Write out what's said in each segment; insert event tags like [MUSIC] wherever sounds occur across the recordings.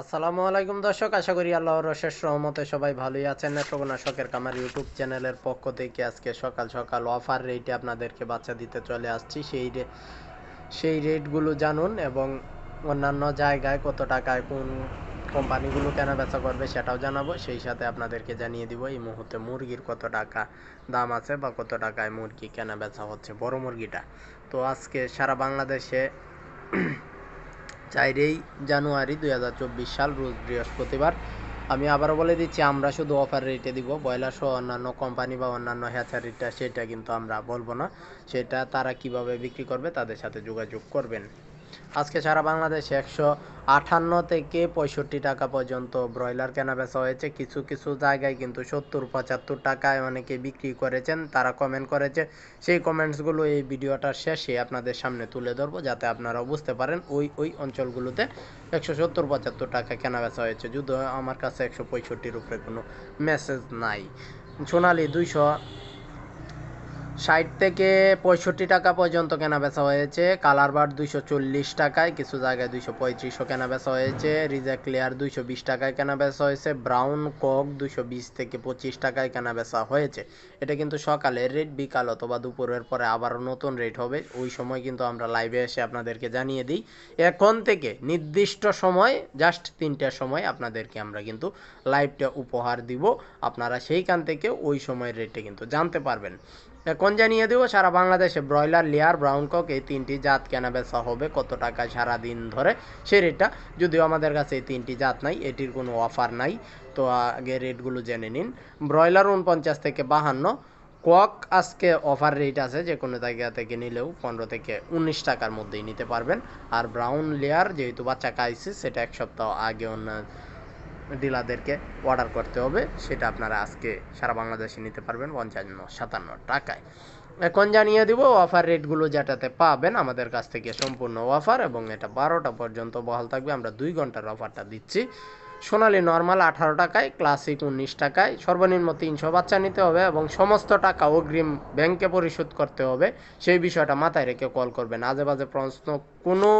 আসসালামু আলাইকুম দর্শক, আশা করি আল্লাহর অশেষ রহমতে সবাই ভালোই আছেন। নেত্রকোনা শখের কামার ইউটিউব চ্যানেলের পক্ষ থেকে আজকে সকাল সকাল অফার রেটে আপনাদেরকে বাচ্চা দিতে চলে আসছি। সেই সেই রেটগুলো জানুন এবং অন্যান্য জায়গায় কত টাকায় কোন কোম্পানিগুলো কেনা বেচা করবে সেটাও জানাব। সেই সাথে আপনাদেরকে জানিয়ে দিব, এই মুহূর্তে মুরগির কত টাকা দাম আছে বা কত টাকায় মুরগি কেনা বেচা হচ্ছে বড় মুরগিটা। তো আজকে সারা বাংলাদেশে চারই জানুয়ারি দুই হাজার চব্বিশ সাল, রোজ বৃহস্পতিবার। আমি আবারও বলে দিচ্ছি, আমরা শুধু অফার রেটে দিব। ব্রয়লার সহ অন্যান্য কোম্পানি বা অন্যান্য হ্যাচারিটা সেটা কিন্তু আমরা বলব না। সেটা তারা কীভাবে বিক্রি করবে, তাদের সাথে যোগাযোগ করবেন। আজকে সারা বাংলাদেশে একশো আটান্ন থেকে পঁয়ষট্টি টাকা পর্যন্ত ব্রয়লার কেনা বেচা হয়েছে। কিছু কিছু জায়গায় কিন্তু সত্তর, পঁচাত্তর টাকায় অনেকে বিক্রি করেছেন, তারা কমেন্ট করেছে। সেই কমেন্টসগুলো এই ভিডিওটার শেষে আপনাদের সামনে তুলে ধরবো, যাতে আপনারা বুঝতে পারেন ওই ওই অঞ্চলগুলোতে একশো সত্তর, পঁচাত্তর টাকা কেনা বেচা হয়েছে। যদিও আমার কাছে একশো পঁয়ষট্টির উপরে কোনো মেসেজ নাই। সোনালি দুইশো ষাট থেকে পঁয়ষট্টি টাকা পর্যন্ত কেনা বেচা হয়েছে। কালার বার দুইশো চল্লিশ টাকায়, কিছু জায়গায় দুইশো পঁয়ত্রিশও কেনা বেচা হয়েছে। রিজেক্ট ক্লিয়ার দুইশো বিশ টাকায় কেনা বেচা হয়েছে। ব্রাউন কক দুইশো বিশ থেকে পঁচিশ টাকায় কেনা বেচা হয়েছে। এটা কিন্তু সকালের রেট, বিকাল অথবা দুপুরের পরে আবারও নতুন রেট হবে। ওই সময় কিন্তু আমরা লাইভে এসে আপনাদেরকে জানিয়ে দিই। এখন থেকে নির্দিষ্ট সময় জাস্ট তিনটার সময় আপনাদেরকে আমরা কিন্তু লাইভটা উপহার দিব। আপনারা সেইখান থেকে ওই সময়ের রেটে কিন্তু জানতে পারবেন। এখন জানিয়ে দেবো? সারা বাংলাদেশে ব্রয়লার, লেয়ার, ব্রাউন কক, এই তিনটি জাত কেনা বেচা হবে? কত টাকা সারা দিন ধরে? সে রেটটা যদিও আমাদের কাছে এই তিনটি জাত নাই, এটির কোনো অফার নাই। তো আগে রেটগুলো জেনে নিন। ব্রয়লার উনপঞ্চাশ থেকে বাহান্ন, কক আজকে অফার রেট আছে, যে কোনো জায়গা থেকে নিলেও পনেরো থেকে উনিশ টাকার মধ্যেই নিতে পারবেন। আর ব্রাউন, লেয়ার যেহেতু বাচ্চা খাইছে, সেটা এক সপ্তাহ আগে অন্য ডিলারদেরকে অর্ডার করতে হবে। সেটা আপনারা আজকে সারা বাংলাদেশে নিতে পারবেন পঞ্চান্ন, সাতান্ন টাকায়। এখন জানিয়ে দিব অফার রেটগুলো যেটাতে পাবেন, আমাদের কাছ থেকে সম্পূর্ণ অফার এবং এটা বারোটা পর্যন্ত বহাল থাকবে। আমরা দুই ঘণ্টার অফারটা দিচ্ছি। সোনালি নর্মাল আঠারো টাকায় ক্লাসিক উনিশ টাকায়। সর্বনিম্ন তিনশো বাচ্চা নিতে হবে এবং সমস্ত টাকা অগ্রিম ব্যাংকে পরিশোধ করতে হবে। সেই বিষয়টা মাথায় রেখে কল করবেন। আজে বাজে প্রশ্ন, কোনো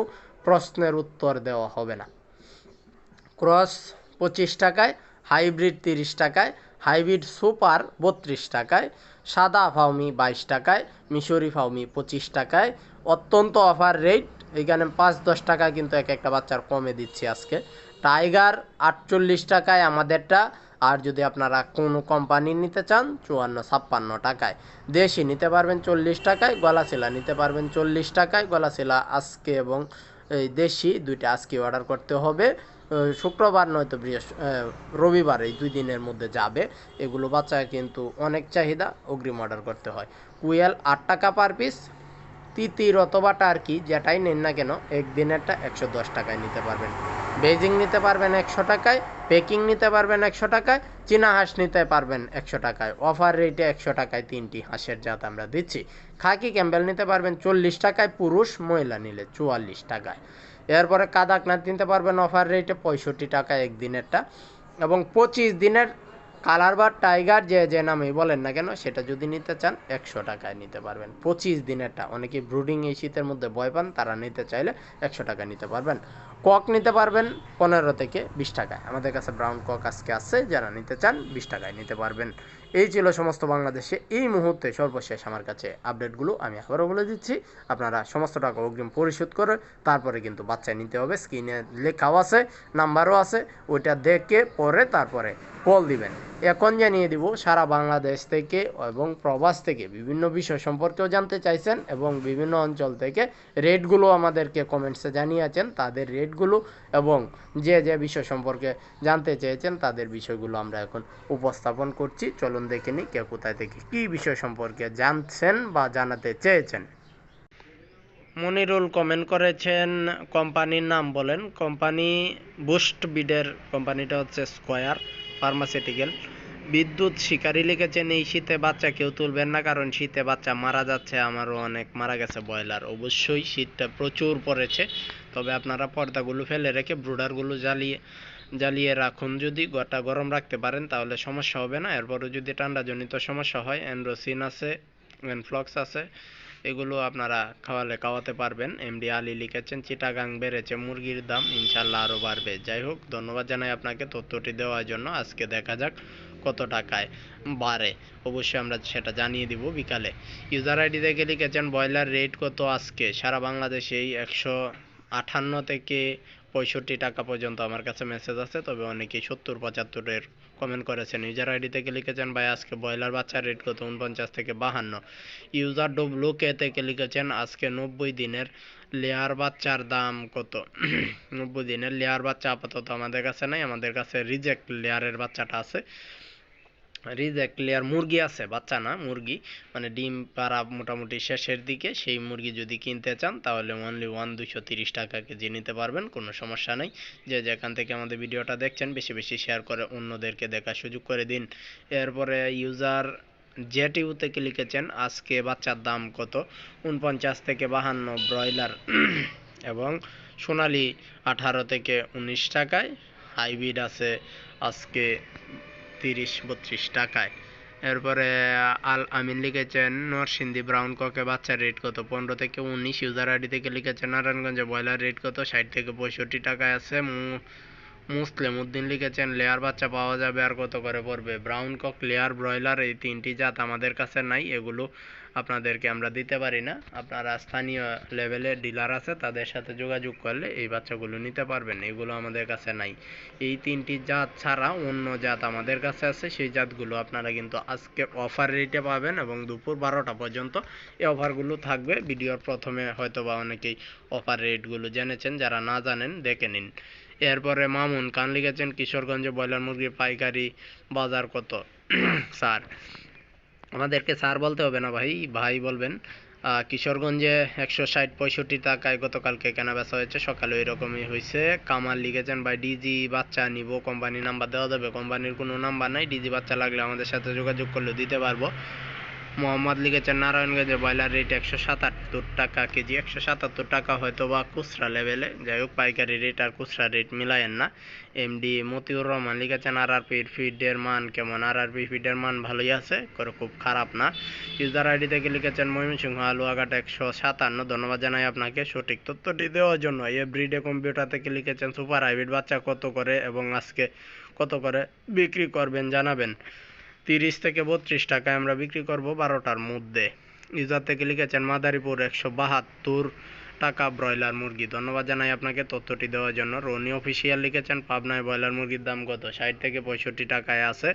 প্রশ্নের উত্তর দেওয়া হবে না। ক্রস পঁচিশ টাকায়, হাইব্রিড তিরিশ টাকায়, হাইব্রিড সুপার বত্রিশ টাকায়, সাদা ফাউমি বাইশ টাকায়, মিশরি ফাউমি পঁচিশ টাকায়। অত্যন্ত অফার রেট, এখানে পাঁচ দশ টাকা কিন্তু এক একটা বাচ্চার কমে দিচ্ছি আজকে। টাইগার আটচল্লিশ টাকায় আমাদেরটা, আর যদি আপনারা কোনো কোম্পানি নিতে চান, চুয়ান্ন ছাপ্পান্ন টাকায়। দেশি নিতে পারবেন চল্লিশ টাকায়, গলাশিলা নিতে পারবেন চল্লিশ টাকায়। গলাশিলা আজকে এবং এই দেশি দুইটা আজকে অর্ডার করতে হবে। শুক্রবার নয়তো বৃহস্প রবিবার এই দুই দিনের মধ্যে যাবে। এগুলো বাচ্চা কিন্তু অনেক চাহিদা, অগ্রিম অর্ডার করতে হয়। কুয়েল আট টাকা পার পিস তিতির অথবা টার্কি, যেটাই নিন না কেন, একদিনেরটা একশো দশ টাকায় নিতে পারবেন। বেজিং নিতে পারবেন একশো টাকায়, পেকিং নিতে পারবেন একশো টাকায়, চীনা হাঁস নিতে পারবেন একশো টাকায়। অফার রেটে একশো টাকায় তিনটি হাঁসের জাত আমরা দিচ্ছি। খাকি ক্যাম্বেল নিতে পারবেন চল্লিশ টাকায়, পুরুষ মহিলা নিলে চুয়াল্লিশ টাকায়। এরপরে কাদাকনাথ নিতে পারবেন অফার রেটে পঁয়ষট্টি টাকায় একদিনেরটা। এবং পঁচিশ দিনের কালার বা টাইগার যে যে নামেই বলেন না কেন, সেটা যদি নিতে চান, একশো টাকায় নিতে পারবেন। পঁচিশ দিনেরটা, অনেকে ব্রুডিং এই শীতের মধ্যে ভয় পান, তারা নিতে চাইলে একশো টাকা নিতে পারবেন। কক নিতে পারবেন পনেরো থেকে বিশ টাকায়। আমাদের কাছে ব্রাউন কক আজকে আছে, যারা নিতে চান, বিশ টাকায় নিতে পারবেন। এই ছিল সমস্ত বাংলাদেশে এই মুহূর্তে সর্বশেষ আমার কাছে আপডেটগুলো। আমি আবারও বলে দিচ্ছি, আপনারা সমস্ত টাকা অগ্রিম পরিশোধ করে তারপরে কিন্তু বাচ্চা নিতে হবে। স্ক্রিনে লেখাও আছে, নাম্বারও আছে, ওইটা দেখে পরে তারপরে কল দিবেন। এখন জানিয়ে দিব, সারা বাংলাদেশ থেকে এবং প্রবাস থেকে বিভিন্ন বিষয় সম্পর্কেও জানতে চাইছেন এবং বিভিন্ন অঞ্চল থেকে রেটগুলো আমাদেরকে কমেন্টসে জানিয়েছেন। তাদের রেটগুলো এবং যে যে বিষয় সম্পর্কে জানতে চেয়েছেন, তাদের বিষয়গুলো আমরা এখন উপস্থাপন করছি। চলুন দেখে নিই কে কোথায় থেকে কী বিষয় সম্পর্কে জানছেন বা জানাতে চেয়েছেন। মনিরুল কমেন্ট করেছেন, কোম্পানির নাম বলেন। কোম্পানি বুস্ট বিডের কোম্পানিটা হচ্ছে স্কয়ার। ফার্মাসিউটিক্যাল। বিদ্যুৎ শিকারী লিখেছেন, এই শীতে বাচ্চা কেউ তুলবেন না, কারণ শীতে বাচ্চা মারা যাচ্ছে। আমারও অনেক মারা গেছে ব্রয়লার। অবশ্যই শীতটা প্রচুর পড়েছে। তবে আপনারা পর্দাগুলো ফেলে রেখে ব্রুডারগুলো জ্বালিয়ে জ্বালিয়ে রাখুন। যদি গোটা গরম রাখতে পারেন, তাহলে সমস্যা হবে না। এরপরও যদি ঠান্ডাজনিত সমস্যা হয় অ্যান্ড্রোসিন আছে অ্যানফ্লক্স আছে এগুলো আপনারা খাওয়ালে খাওয়াতে পারবেন। এমডি আলী লিখেছেন, চিটাগাং বেড়েছে, মুরগির দাম ইনশাল্লাহ আরও বাড়বে। যাই হোক, ধন্যবাদ জানাই আপনাকে তথ্যটি দেওয়ার জন্য। আজকে দেখা যাক কত টাকায় বাড়ে। অবশ্যই আমরা সেটা জানিয়ে দিব বিকালে। ইউজার আইডি থেকে লিখেছেন, ব্রয়লার রেট কত আজকে? সারা বাংলাদেশেই একশো আটান্ন থেকে পঁয়ষট্টি টাকা পর্যন্ত আমার কাছে মেসেজ আছে, তবে অনেকেই সত্তর, পঁচাত্তরের কমেন্ট করেছেন। ইউজার আইডি থেকে লিখেছেন, ভাই, আজকে ব্রয়লার বাচ্চার রেট কত? উনপঞ্চাশ থেকে বাহান্ন। ইউজার ডব্লু কে থেকে লিখেছেন, আজকে নব্বই দিনের লেয়ার বাচ্চার দাম কত? [CLEARS THROAT] নব্বই দিনের লেয়ার বাচ্চা আপাতত আমাদের কাছে নাই। আমাদের কাছে রিজেক্ট লেয়ারের বাচ্চাটা আছে। রিজেক্ট লেয়ার মুরগি আছে, বাচ্চা না, মুরগি। মানে ডিম পাড়া মোটামুটি শেষের দিকে, সেই মুরগি যদি কিনতে চান, তাহলে অনলি ওয়ান দুশো তিরিশ টাকা কেজি নিতে পারবেন, কোনো সমস্যা নেই। যে যেখান থেকে আমাদের ভিডিওটা দেখছেন, বেশি বেশি শেয়ার করে অন্যদেরকে দেখার সুযোগ করে দিন। এরপরে ইউজার জেটিউ থেকে লিখেছেন, আজকে বাচ্চার দাম কত? উনপঞ্চাশ থেকে বাহান্ন ব্রয়লার। [CLEARS THROAT] এবং সোনালি আঠারো থেকে উনিশ টাকায়। হাইব্রিড আছে আজকে তিরিশ, বত্রিশ টাকায়। এরপরে, আল আমিন লিখেছেন, নরসিংদী ব্রাউন ককে বাচ্চার রেট কত? পনেরো থেকে উনিশ। ইউজার আইডি থেকে লিখেছেন, নারায়ণগঞ্জে ব্রয়লার রেট কত? ষাট থেকে পঁয়ষট্টি টাকায় আছে। মু- মুসলিম উদ্দিন লিখেছেন, লেয়ার বাচ্চা পাওয়া যাবে আর কত করে পড়বে? ব্রাউন কক লেয়ার ব্রয়লার এই তিনটি জাত আমাদের কাছে নাই, এগুলো আপনাদেরকে আমরা দিতে পারি না। আপনারা স্থানীয় লেভেলে ডিলার আছে, তাদের সাথে যোগাযোগ করলে এই বাচ্চাগুলো নিতে পারবেন, এগুলো আমাদের কাছে নাই। এই তিনটি জাত ছাড়া অন্য জাত আমাদের কাছে আছে, সেই জাতগুলো আপনারা কিন্তু আজকে অফার রেটে পাবেন এবং দুপুর বারোটা পর্যন্ত এই অফারগুলো থাকবে। ভিডিওর প্রথমে হয়তো বা অনেকেই অফার রেটগুলো জেনেছেন, যারা না জানেন দেখে নিন। এরপরে মামুন, কান লিখেছেন, কিশোরগঞ্জে ব্রয়লার মুরগির পাইকারি বাজার কত? [COUGHS] স্যার, আমাদেরকে স্যার বলতে হবে না ভাই ভাই বলবেন। কিশোরগঞ্জে একশো ষাট পঁয়ষট্টি টাকায় গতকালকে কেনা বেচা হয়েছে, সকালে ওই রকমই হয়েছে। কামাল লিখেছেন, ভাই, ডিজি বাচ্চা নিব কোম্পানি নাম্বার দেওয়া যাবে। কোম্পানির কোনো নাম্বার নাই, ডিজি বাচ্চা লাগলে আমাদের সাথে যোগাযোগ করলে দিতে পারব। মোহাম্মদ লিখেছেন নারায়ণগঞ্জে ব্রয়লার রেট একশো সাতাত্তর টাকা কেজি, একশো সাতাত্তর টাকা হয়তো বা খুচরা লেভেলে যাই হোক, পাইকারি রেট আর খুচরা রেট মিলায়েন না। এমডি মতিউর রহমান লিখেছেন আর আর ফিডের মান কেমন? আর আর পি ফিডের মান ভালোই আছে, করে খুব খারাপ না। ইউজার আইডি থেকে লিখেছেন, ময়মনসিংহ আলুয়াঘাট একশো সাতান্ন। ধন্যবাদ জানাই আপনাকে সঠিক তথ্যটি দেওয়ার জন্য। এভরিডে কম্পিউটার থেকে লিখেছেন সুপার হাইব্রিড বাচ্চা কত করে এবং আজকে কত করে বিক্রি করবেন জানাবেন? তিরিশ থেকে বত্রিশ টাকায় আমরা বিক্রি করব বারোটার মধ্যে। ইউজার থেকে লিখেছেন মাদারীপুর একশো বাহাত্তর। টাকা ব্রয়লার মুরগি। ধন্যবাদ জানাই আপনাকে তথ্যটি দেওয়ার জন্য। রনি অফিসিয়াল লিখেছেন, পাবনায় ব্রয়লার মুরগির দাম কত? ষাট থেকে পঁয়ষট্টি টাকায় আছে।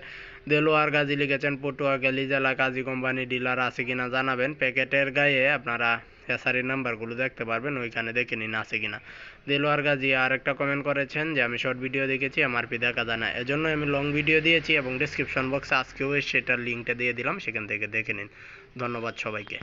দেলোয়ার গাজী লিখেছেন পটুয়াখালী জেলা কাজী কোম্পানি ডিলার আছে কিনা জানাবেন। প্যাকেটের গায়ে আপনারা হেসারির নাম্বারগুলো দেখতে পারবেন, ওইখানে দেখে নিন আছে কিনা। দেলোয়ার গাজী আর একটা কমেন্ট করেছেন যে, আমি শর্ট ভিডিও দেখেছি এমআরপি দেখা যায় না এজন্য আমি লং ভিডিও দিয়েছি এবং ডিসক্রিপশন বক্সে আজকেও সেটার লিঙ্কটা দিয়ে দিলাম, সেখান থেকে দেখে নিন। ধন্যবাদ সবাইকে।